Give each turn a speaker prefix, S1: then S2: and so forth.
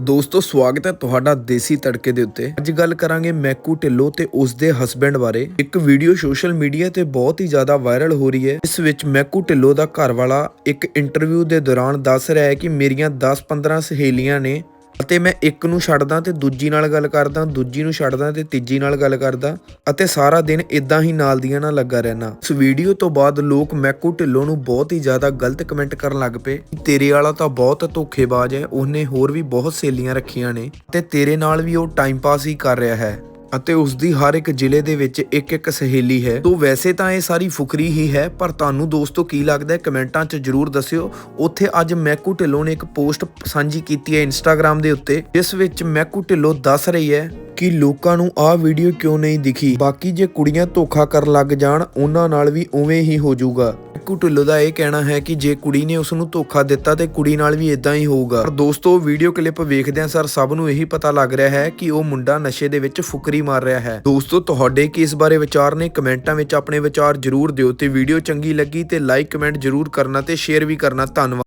S1: ਦੋਸਤੋ, ਸਵਾਗਤ ਹੈ ਤੁਹਾਡਾ ਦੇਸੀ ਤੜਕੇ ਦੇ ਉੱਤੇ। ਅੱਜ ਗੱਲ ਕਰਾਂਗੇ ਮੈਕੂ ਢਿੱਲੋਂ ਤੇ ਉਸ ਦੇ ਹਸਬੰਡ ਬਾਰੇ। ਇੱਕ ਵੀਡੀਓ ਸੋਸ਼ਲ ਮੀਡੀਆ ਤੇ ਬਹੁਤ ਹੀ ਜ਼ਿਆਦਾ ਵਾਇਰਲ ਹੋ ਰਹੀ ਹੈ। ਇਸ ਵਿੱਚ ਮੈਕੂ ਢਿੱਲੋਂ ਦਾ ਘਰ ਵਾਲਾ ਇੱਕ ਇੰਟਰਵਿਊ ਦੇ ਦੌਰਾਨ ਦੱਸ ਰਿਹਾ ਹੈ ਕਿ ਮੇਰੀਆਂ 10-15 ਸਹੇਲੀਆਂ ਨੇ ਅਤੇ ਮੈਂ ਇੱਕ ਨੂੰ ਛੱਡਦਾ ਤੇ ਦੂਜੀ ਨਾਲ ਗੱਲ ਕਰਦਾ, ਦੂਜੀ ਨੂੰ ਛੱਡਦਾ ਤੇ ਤੀਜੀ ਨਾਲ ਗੱਲ ਕਰਦਾ ਅਤੇ ਸਾਰਾ ਦਿਨ ਇਦਾਂ ਹੀ ਨਾਲ ਦੀਆਂ ਨਾਲ ਲੱਗਾ ਰਹਿਣਾ ਇਸ ਵੀਡੀਓ ਤੋਂ ਬਾਅਦ ਲੋਕ ਮੈਕੂ ਢਿੱਲੋਂ ਨੂੰ ਬਹੁਤ ਹੀ ਜ਼ਿਆਦਾ ਗਲਤ ਕਮੈਂਟ ਕਰਨ ਲੱਗ ਪਏ ਤੇਰੇ ਵਾਲਾ ਤਾਂ ਬਹੁਤ ਧੋਖੇਬਾਜ਼ ਹੈ, ਉਹਨੇ ਹੋਰ ਵੀ ਬਹੁਤ ਸਹੇਲੀਆਂ ਰੱਖੀਆਂ ਨੇ ਤੇ ਤੇਰੇ ਨਾਲ ਵੀ ਉਹ ਟਾਈਮ ਪਾਸ ਹੀ ਕਰ ਰਿਹਾ ਹੈ। ਅਤੇ ਉਸ ਦੀ ਹਰ ਇੱਕ ਜ਼ਿਲ੍ਹੇ ਦੇ ਵਿੱਚ ਇੱਕ ਇੱਕ ਸਹੇਲੀ ਹੈ। ਤੋਂ ਵੈਸੇ ਤਾਂ ਇਹ ਸਾਰੀ ਫੁਕਰੀ ਹੀ ਹੈ, ਪਰ ਤੁਹਾਨੂੰ ਦੋਸਤੋ ਕੀ ਲੱਗਦਾ ਹੈ, ਕਮੈਂਟਾਂ 'ਚ ਜਰੂਰ ਦੱਸਿਓ। ਉੱਥੇ ਅੱਜ ਮੈਕੂ ਢਿੱਲੋਂ ਨੇ ਇੱਕ ਪੋਸਟ ਸਾਂਝੀ ਕੀਤੀ ਹੈ ਇੰਸਟਾਗ੍ਰam ਦੇ ਉੱਤੇ, ਜਿਸ ਵਿੱਚ ਮੈਕੂ ਢਿੱਲੋਂ ਦੱਸ ਰਹੀ ਹੈ ਕਿ ਲੋਕਾਂ ਨੂੰ ਆਹ ਵੀਡੀਓ ਕਿਉਂ ਨਹੀਂ ਦਿਖੀ? ਬਾਕੀ ਜੇ ਕੁੜੀਆਂ ਧੋਖਾ ਕਰਨ ਲੱਗ ਜਾਣ, ਉਹਨਾਂ ਨਾਲ ਵੀ ਉਵੇਂ ਹੀ ਹੋ ਜਾਊਗਾ। ਮੈਕੂ ਢਿੱਲੋਂ ਦਾ ਇਹ ਕਹਿਣਾ ਹੈ ਕਿ ਜੇ ਕੁੜੀ ਨੇ ਉਸ ਨੂੰ ਧੋਖਾ ਦਿੱਤਾ, ਤੇ ਕੁੜੀ ਨਾਲ ਵੀ ਇਦਾਂ ਹੀ ਹੋਊਗਾ। ਪਰ ਦੋਸਤੋ ਵੀਡੀਓ ਕਲਿੱਪ ਵੇਖਦਿਆਂ ਸਰ ਸਭ ਨੂੰ ਇਹੀ ਪਤਾ ਲੱਗ ਰਿਹਾ ਹੈ ਕਿ ਉਹ ਮੁੰਡਾ ਨਸ਼ੇ ਦੇ ਵਿੱਚ ਫੁਕਰੀ ਮਾਰ ਰਿਹਾ ਹੈ। ਦੋਸਤੋ, ਤੁਹਾਡੇ ਕੀ ਇਸ ਬਾਰੇ ਵਿਚਾਰ ਨੇ? ਕਮੈਂਟਾਂ ਵਿੱਚ ਆਪਣੇ ਵਿਚਾਰ ਜਰੂਰ ਦਿਓ ਤੇ ਵੀਡੀਓ ਚੰਗੀ ਲੱਗੀ ਤੇ ਲਾਈਕ ਕਮੈਂਟ ਜਰੂਰ ਕਰਨਾ ਤੇ ਸ਼ੇਅਰ ਵੀ ਕਰਨਾ। ਧੰਨਵਾਦ।